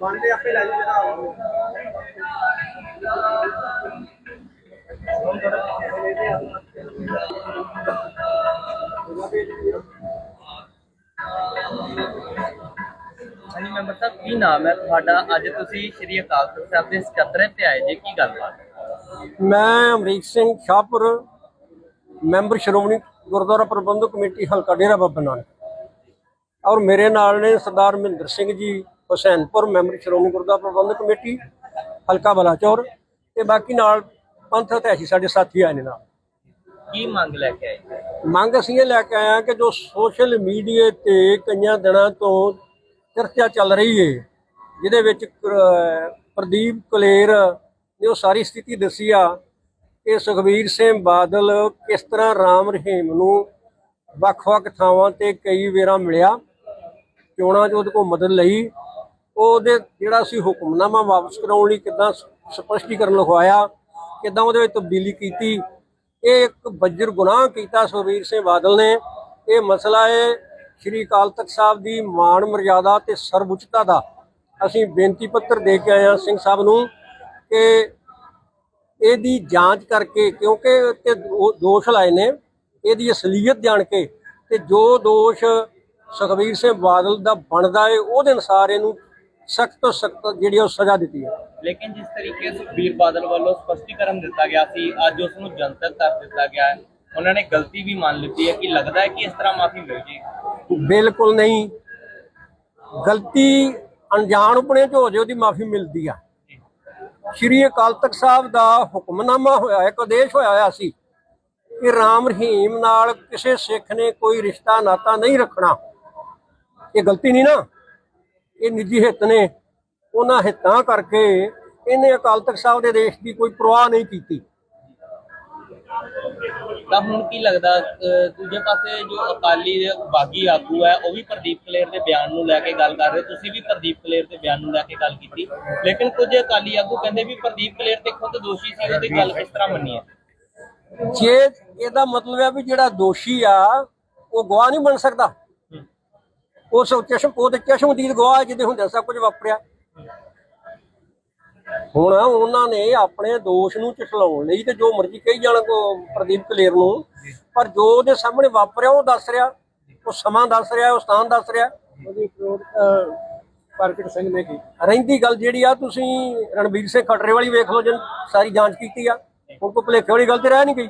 ਬਣਦੇ ਆਪੇ ਲੈ ਜਾਓ ਹਾਂਜੀ, ਮੈਂਬਰ ਸਾਹਿਬ, ਕੀ ਨਾਮ ਹੈ ਤੁਹਾਡਾ? ਅੱਜ ਤੁਸੀਂ ਸ਼੍ਰੀ ਅਕਾਲ ਤਖਤ ਸਾਹਿਬ ਦੇ ਸਕੱਤਰ ਤੇ ਆਏ ਜੇ, ਕੀ ਗੱਲਬਾਤ ਮੈਂ ਅਮਰੀਕ ਸਿੰਘ ਸ਼ਾਹਪੁਰ, ਮੈਂਬਰ ਸ਼੍ਰੋਮਣੀ ਗੁਰਦੁਆਰਾ ਪ੍ਰਬੰਧਕ ਕਮੇਟੀ ਹਲਕਾ ਡੇਰਾ ਬਾਬਾ ਨਾਨਕ। ਔਰ ਮੇਰੇ ਨਾਲ ਨੇ ਸਰਦਾਰ ਮਹਿੰਦਰ ਸਿੰਘ ਜੀ ਹੁਸੈਨਪੁਰ ਮੈਂਬਰ ਸ਼੍ਰੋਮਣੀ ਗੁਰਦੁਆਰਾ ਪ੍ਰਬੰਧਕ ਕਮੇਟੀ ਹਲਕਾ ਬਲਾਚੌਰ ਤੇ ਬਾਕੀ ਨਾਲ ਪੰਥ ਇਤਿਹਾਸੀ ਸਾਡੇ ਸਾਥੀ ਆਏ ਨੇ ਨਾਲ। ਕੀ ਮੰਗ ਲੈ ਕੇ ਆਏ? ਮੰਗ ਅਸੀਂ ਇਹ ਲੈ ਕੇ ਆਏ ਹਾਂ ਕਿ ਜੋ ਸੋਸ਼ਲ ਮੀਡੀਆ ਤੇ ਕਈਆਂ ਦਿਨਾਂ ਤੋਂ ਚਰਚਾ ਚੱਲ ਰਹੀ ਹੈ ਜਿਹਦੇ ਵਿੱਚ ਪ੍ਰਦੀਪ ਕਲੇਰ ਨੇ ਉਹ ਸਾਰੀ ਸਥਿਤੀ ਦੱਸੀ ਆ ਕਿ ਸੁਖਬੀਰ ਸਿੰਘ ਬਾਦਲ ਕਿਸ ਤਰ੍ਹਾਂ ਰਾਮ ਰਹੀਮ ਨੂੰ ਵੱਖ-ਵੱਖ ਥਾਵਾਂ ਤੇ ਕਈ ਵੇਰਾਂ ਮਿਲਿਆ। ਚੋਣਾਂ 'ਚ ਉਹਦੇ ਕੋਲ ਮਦਦ ਲਈ, ਉਹਦੇ ਜਿਹੜਾ ਅਸੀਂ ਹੁਕਮਨਾਮਾ ਵਾਪਸ ਕਰਾਉਣ ਲਈ ਕਿਦਾਂ ਸਪਸ਼ਟੀਕਰਨ ਲਿਖਵਾਇਆ, ਕਿਦਾਂ ਉਹਦੇ ਵਿੱਚ ਤਬਦੀਲੀ ਕੀਤੀ, ਇਹ ਇੱਕ ਬੱਜਰ ਗੁਨਾਹ ਕੀਤਾ ਸੁਖਬੀਰ ਸਿੰਘ ਬਾਦਲ ਨੇ। ਇਹ ਮਸਲਾ ਹੈ ਸ਼੍ਰੀ ਅਕਾਲ ਤਖਤ ਸਾਹਿਬ ਦੀ ਮਾਣ ਮਰਿਆਦਾ ਤੇ ਸਰਵਉੱਚਤਾ ਦਾ। ਅਸੀਂ ਬੇਨਤੀ ਪੱਤਰ ਦੇ ਕੇ ਆਏ ਹਾਂ ਸਿੰਘ ਸਾਹਿਬ ਨੂੰ ਕਿ ਇਹਦੀ ਜਾਂਚ ਕਰਕੇ, ਕਿਉਂਕਿ ਤੇ ਦੋਸ਼ ਲਾਏ ਨੇ, ਇਹਦੀ ਅਸਲੀਅਤ ਜਾਣ ਕੇ ਤੇ ਜੋ ਦੋਸ਼ ਸੁਖਬੀਰ ਸਿੰਘ ਬਾਦਲ ਦਾ ਬਣਦਾ ਹੈ ਉਹਦੇ ਅਨੁਸਾਰ ਇਹਨੂੰ ਸਖਤ ਤੋਂ ਸਖਤ ਜਿਹੜੀ ਉਹ ਸਜ਼ਾ ਦਿੱਤੀ ਹੈ ਲੇਕਿਨ ਜਿਸ ਤਰੀਕੇ ਸੁਖਬੀਰ ਬਾਦਲ ਵੱਲੋਂ ਸਪਸ਼ਟੀਕਰਨ ਦਿੱਤਾ ਗਿਆ ਸੀ ਅੱਜ ਉਸ ਨੂੰ ਜਨਤਕ ਕਰ ਦਿੱਤਾ ਗਿਆ ਹੈ। ਉਹਨਾਂ ਨੇ ਗਲਤੀ ਵੀ ਮੰਨ ਲਿੱਤੀ ਹੈ। ਕਿ ਲੱਗਦਾ ਹੈ ਕਿ ਇਸ ਤਰ੍ਹਾਂ ਮਾਫੀ ਮਿਲ ਜੀ? ਬਿਲਕੁਲ ਨਹੀਂ। ਗਲਤੀ ਅਣਜਾਣ ਉਪਣੇ ਚ ਹੋ ਜੇ ਉਹਦੀ ਮਾਫੀ ਮਿਲਦੀ ਆ। ਸ਼੍ਰੀ ਅਕਾਲ ਤਖਤ ਸਾਹਿਬ ਦਾ ਹੁਕਮਨਾਮਾ ਹੋਇਆ ਇੱਕ ਆਦੇਸ਼ ਹੋਇਆ ਹੋਇਆ ਸੀ ਕਿ ਰਾਮ ਰਹੀਮ ਨਾਲ ਕਿਸੇ ਸਿੱਖ ਨੇ ਕੋਈ ਰਿਸ਼ਤਾ ਨਾਤਾ ਨਹੀਂ ਰੱਖਣਾ। ਇਹ ਗਲਤੀ ਨਹੀਂ ਨਾ। ਇਹ ਨਿੱਜੀ ਹਿੱਤ ਨੇ। ਉਹਨਾਂ ਹਿੱਤਾਂ ਕਰਕੇ ਇਹਨੇ ਅਕਾਲ ਤਖਤ ਸਾਹਿਬ ਦੇ ਦੇਸ਼ ਦੀ ਕੋਈ ਪਰਵਾਹ ਨਹੀਂ ਕੀਤੀ। ਤਾਂ ਹੁਣ ਕੀ ਲੱਗਦਾ ਦੂਜੇ ਪਾਸੇ ਜੋ ਅਕਾਲੀ ਦੇ ਬਾਗੀ ਆਗੂ ਹੈ ਉਹ ਵੀ ਪ੍ਰਦੀਪ ਕਲੇਰ ਦੇ ਬਿਆਨ ਨੂੰ ਲੈ ਕੇ ਗੱਲ ਕਰ ਰਹੇ। ਤੁਸੀਂ ਵੀ ਪ੍ਰਦੀਪ ਕਲੇਰ ਦੇ ਬਿਆਨ ਨੂੰ ਲੈ ਕੇ ਗੱਲ ਕੀਤੀ। ਲੇਕਿਨ ਕੁਝ ਅਕਾਲੀ ਆਗੂ ਕਹਿੰਦੇ ਵੀ ਪ੍ਰਦੀਪ ਕਲੇਰ ਤੇ ਖੁਦ ਦੋਸ਼ੀ ਸੀ ਉਹਦੀ ਗੱਲ ਕਿਸ ਤਰ੍ਹਾਂ ਮੰਨੀ ਹੈ? ਜੇ ਇਹਦਾ ਮਤਲਬ ਹੈ ਵੀ ਜਿਹੜਾ ਦੋਸ਼ੀ ਆ ਉਹ ਗਵਾਹ ਨਹੀਂ ਬਣ ਸਕਦਾ। ਉਸ ਚਸ਼ਮ ਉਹ ਤੇ ਚਸ਼ਮਦੀਦ ਗਵਾਹ ਜਿਹਦੇ ਹੁੰਦੇ ਸਭ ਕੁਝ ਵਾਪਰਿਆ। ਹੁਣ ਉਹਨਾਂ ਨੇ ਆਪਣੇ ਦੋਸ਼ ਨੂੰ ਝਟਲਾਉਣ ਲਈ ਤੇ ਜੋ ਮਰਜ਼ੀ ਕਹੀ ਜਾਣ ਕੋ ਪ੍ਰਦੀਪ ਕਲੇਰ ਨੂੰ ਪਰ ਜੋ ਉਹਦੇ ਸਾਹਮਣੇ ਵਾਪਰਿਆ ਉਹ ਦੱਸ ਰਿਹਾ। ਉਹ ਸਮਾਂ ਦੱਸ ਰਿਹਾ ਉਹ ਸਥਾਨ ਦੱਸ ਰਿਹਾ। ਉਹਦੀ ਪ੍ਰਗਟ ਸਿੰਘ ਨੇ ਕੀ? ਰਹਿੰਦੀ ਗੱਲ ਜਿਹੜੀ ਆ ਤੁਸੀਂ ਰਣਵੀਰ ਸਿੰਘ ਖਟਰੇ ਵਾਲੀ ਵੇਖ ਲਓ ਜਨ ਸਾਰੀ ਜਾਂਚ ਕੀਤੀ ਆ। ਹੁਣ ਕੋ ਭੁਲੇਖੇ ਵਾਲੀ ਗੱਲ ਤੇ ਰਹਿ ਨਹੀਂ ਗਈ।